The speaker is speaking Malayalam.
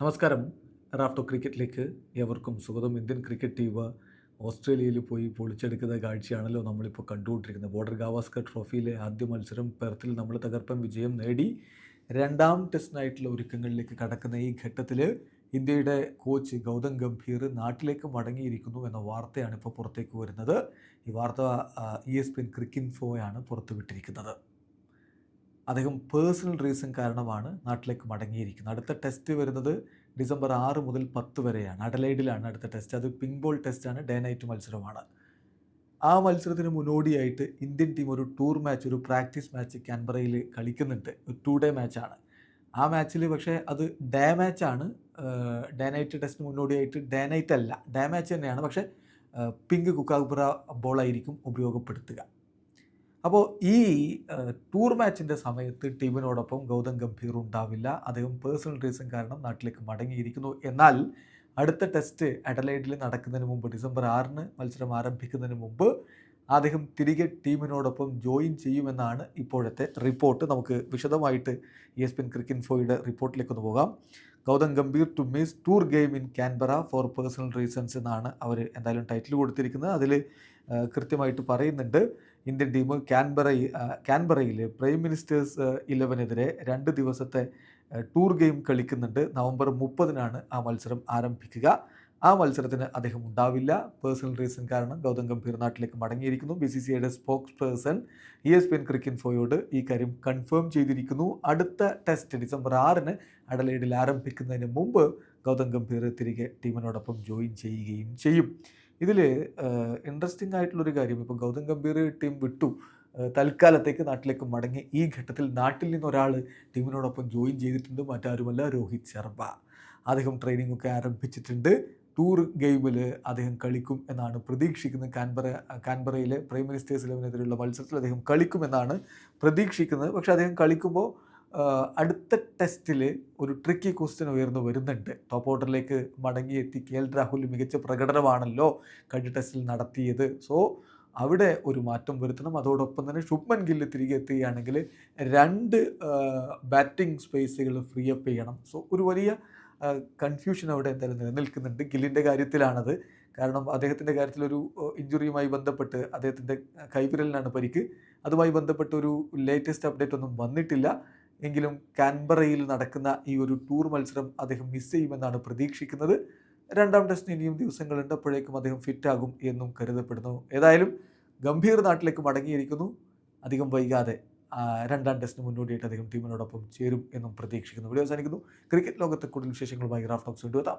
നമസ്കാരം. റാഫ്റ്റോ ക്രിക്കറ്റിലേക്ക് ഏവർക്കും സ്വാഗതം. ഇന്ത്യൻ ക്രിക്കറ്റ് ടീം ഓസ്ട്രേലിയയിൽ പോയി പൊളിച്ചെടുക്കുന്ന കാഴ്ചയാണല്ലോ നമ്മളിപ്പോൾ കണ്ടുകൊണ്ടിരിക്കുന്നത്. ബോർഡർ ഗാവാസ്കർ ട്രോഫിയിലെ ആദ്യ മത്സരം പെർത്തിൽ നമ്മൾ തകർപ്പൻ വിജയം നേടി രണ്ടാം ടെസ്റ്റിനായിട്ടുള്ള ഒരുക്കങ്ങളിലേക്ക് കടക്കുന്ന ഈ ഘട്ടത്തിൽ ഇന്ത്യയുടെ കോച്ച് ഗൗതം ഗംഭീർ നാട്ടിലേക്ക് മടങ്ങിയിരിക്കുന്നു എന്ന വാർത്തയാണ് ഇപ്പോൾ പുറത്തേക്ക് വരുന്നത്. ഈ വാർത്ത ഇ എസ് പി എൻ ക്രിക്കിൻഫോയാണ് പുറത്തുവിട്ടിരിക്കുന്നത്. അദ്ദേഹം പേഴ്സണൽ റീസൺ കാരണമാണ് നാട്ടിലേക്ക് മടങ്ങിയിരിക്കുന്നത്. അടുത്ത ടെസ്റ്റ് വരുന്നത് ഡിസംബർ ആറ് മുതൽ പത്ത് വരെയാണ്. അഡലൈഡിലാണ് അടുത്ത ടെസ്റ്റ്. അത് പിങ് ബോൾ ടെസ്റ്റാണ്. ഡേ നൈറ്റ് മത്സരമാണ്. ആ മത്സരത്തിന് മുന്നോടിയായിട്ട് ഇന്ത്യൻ ടീം ഒരു ടൂർ മാച്ച് ഒരു പ്രാക്ടീസ് മാച്ച് ക്യാൻബറയിൽ കളിക്കുന്നുണ്ട്. ഒരു ടു ഡേ മാച്ചാണ്. ആ മാച്ചിൽ പക്ഷേ അത് ഡേ മാച്ചാണ്. ഡേ നൈറ്റ് ടെസ്റ്റിന് മുന്നോടിയായിട്ട് ഡേ നൈറ്റ് അല്ല. ഡേ മാച്ച് തന്നെയാണ്. പക്ഷേ പിങ്ക് കുക്കാഗ്പുര ബോളായിരിക്കും ഉപയോഗപ്പെടുത്തുക. അപ്പോൾ ഈ ടൂർ മാച്ചിന്റെ സമയത്ത് ടീമിനോടൊപ്പം ഗൗതം ഗംഭീർ ഉണ്ടാവില്ല. അദ്ദേഹം പേഴ്സണൽ റീസൺ കാരണം നാട്ടിലേക്ക് മടങ്ങിയിരിക്കുന്നു. എന്നാൽ അടുത്ത ടെസ്റ്റ് അഡലൈഡിൽ നടക്കുന്നതിന് മുമ്പ് ഡിസംബർ ആറിന് മത്സരം ആരംഭിക്കുന്നതിന് മുമ്പ് അദ്ദേഹം തിരികെ ടീമിനോടൊപ്പം ജോയിൻ ചെയ്യുമെന്നാണ് ഇപ്പോഴത്തെ റിപ്പോർട്ട്. നമുക്ക് വിശദമായിട്ട് എസ് പിൻ ക്രിക്കിൻഫോയുടെ റിപ്പോർട്ടിലേക്ക് ഒന്ന് പോകാം. Gautam Gambhir to miss tour game in Canberra for personal reasons എന്നാണ് അവർ എന്തായാലും ടൈറ്റിൽ കൊടുത്തിരിക്കുന്നത്. അതിൽ കൃത്യമായിട്ട് പറയുന്നുണ്ട്. ഇന്ത്യൻ ടീം ക്യാൻബറയിൽ ക്യാൻബറയിൽ പ്രൈം മിനിസ്റ്റേഴ്സ് ഇലവനെതിരെ രണ്ട് ദിവസത്തെ ടൂർ ഗെയിം കളിക്കുന്നുണ്ട്. നവംബർ മുപ്പതിനാണ് ആ മത്സരം ആരംഭിക്കുക. ആ മത്സരത്തിന് അദ്ദേഹം ഉണ്ടാവില്ല. പേഴ്സണൽ റീസൺ കാരണം ഗൗതം ഗംഭീർ നാട്ടിലേക്ക് മടങ്ങിയിരിക്കുന്നു. ബി സി സി ഐയുടെ spokesperson E S P N ക്രിക്കിൻഫോയോട് ഈ കാര്യം കൺഫേം ചെയ്തിരിക്കുന്നു. അടുത്ത ടെസ്റ്റ് ഡിസംബർ ആറിന് അഡലൈഡിൽ ആരംഭിക്കുന്നതിന് മുമ്പ് ഗൗതം ഗംഭീർ തിരികെ ടീമിനോടൊപ്പം ജോയിൻ ചെയ്യുകയും ചെയ്യും. ഇതിൽ ഇൻട്രസ്റ്റിംഗ് ആയിട്ടുള്ളൊരു കാര്യം. ഇപ്പോൾ ഗൗതം ഗംഭീർ ടീം വിട്ടു. തൽക്കാലത്തേക്ക് നാട്ടിലേക്ക് മടങ്ങി. ഈ ഘട്ടത്തിൽ നാട്ടിൽ നിന്ന് ഒരാൾ ടീമിനോടൊപ്പം ജോയിൻ ചെയ്തിട്ടുണ്ട്. മറ്റാരുമല്ല രോഹിത് ശർമ്മ. അദ്ദേഹം ട്രെയിനിങ് ഒക്കെ ആരംഭിച്ചിട്ടുണ്ട്. ടൂർ ഗെയിമിൽ അദ്ദേഹം കളിക്കും എന്നാണ് പ്രതീക്ഷിക്കുന്നത്. കാൻബറ കാൻബറയിലെ പ്രൈം മിനിസ്റ്റേഴ്സ് ഇലവനെതിരെയുള്ള മത്സരത്തിൽ അദ്ദേഹം കളിക്കുമെന്നാണ് പ്രതീക്ഷിക്കുന്നത്. പക്ഷേ അദ്ദേഹം കളിക്കുമ്പോൾ അടുത്ത ടെസ്റ്റിൽ ഒരു ട്രിക്കി ക്വസ്റ്റ്യൻ ഉയർന്നു വരുന്നുണ്ട്. ടോപ്പ് ഓർഡറിലേക്ക് മടങ്ങിയെത്തി കെ എൽ രാഹുൽ മികച്ച പ്രകടനമാണല്ലോ കഴിഞ്ഞ ടെസ്റ്റിൽ നടത്തിയത്. സോ അവിടെ ഒരു മാറ്റം വരുത്തണം. അതോടൊപ്പം തന്നെ ശുഭ്മൻ ഗില്ല് തിരികെ എത്തുകയാണെങ്കിൽ രണ്ട് ബാറ്റിംഗ് സ്പേസുകൾ ഫ്രീ അപ്പ് ചെയ്യണം. സോ ഒരു വലിയ കൺഫ്യൂഷൻ അവിടെ എന്തായാലും നിലനിൽക്കുന്നുണ്ട്. ഗില്ലിന്റെ കാര്യത്തിലാണത്. കാരണം അദ്ദേഹത്തിന്റെ കാര്യത്തിലൊരു ഇഞ്ചുറിയുമായി ബന്ധപ്പെട്ട് അദ്ദേഹത്തിന്റെ കൈവിരലിനാണ് പരിക്ക്. അതുമായി ബന്ധപ്പെട്ട് ഒരു ലേറ്റസ്റ്റ് അപ്ഡേറ്റ് ഒന്നും വന്നിട്ടില്ല. എങ്കിലും കാൻബറയിൽ നടക്കുന്ന ഈ ഒരു ടൂർ മത്സരം അദ്ദേഹം മിസ് ചെയ്യുമെന്നാണ് പ്രതീക്ഷിക്കുന്നത്. രണ്ടാം ടെസ്റ്റിന് ഇനിയും ദിവസങ്ങളുണ്ട് അപ്പോഴേക്കും അദ്ദേഹം ഫിറ്റാകും എന്നും കരുതപ്പെടുന്നു. ഏതായാലും ഗംഭീർ നാട്ടിലേക്ക് മടങ്ങിയിരിക്കുന്നു. അധികം വൈകാതെ രണ്ടാം ടെസ്റ്റിന് മുന്നോടിയായിട്ട് അദ്ദേഹം ടീമിനോടൊപ്പം ചേരും എന്നും പ്രതീക്ഷിക്കുന്നു. വീഡിയോ അവസാനിക്കുന്നു. ക്രിക്കറ്റ് ലോകത്തെ കൂടുതൽ വിശേഷങ്ങളുമായി റാഫ് ടോക്സ് കൊണ്ടുവെത്താം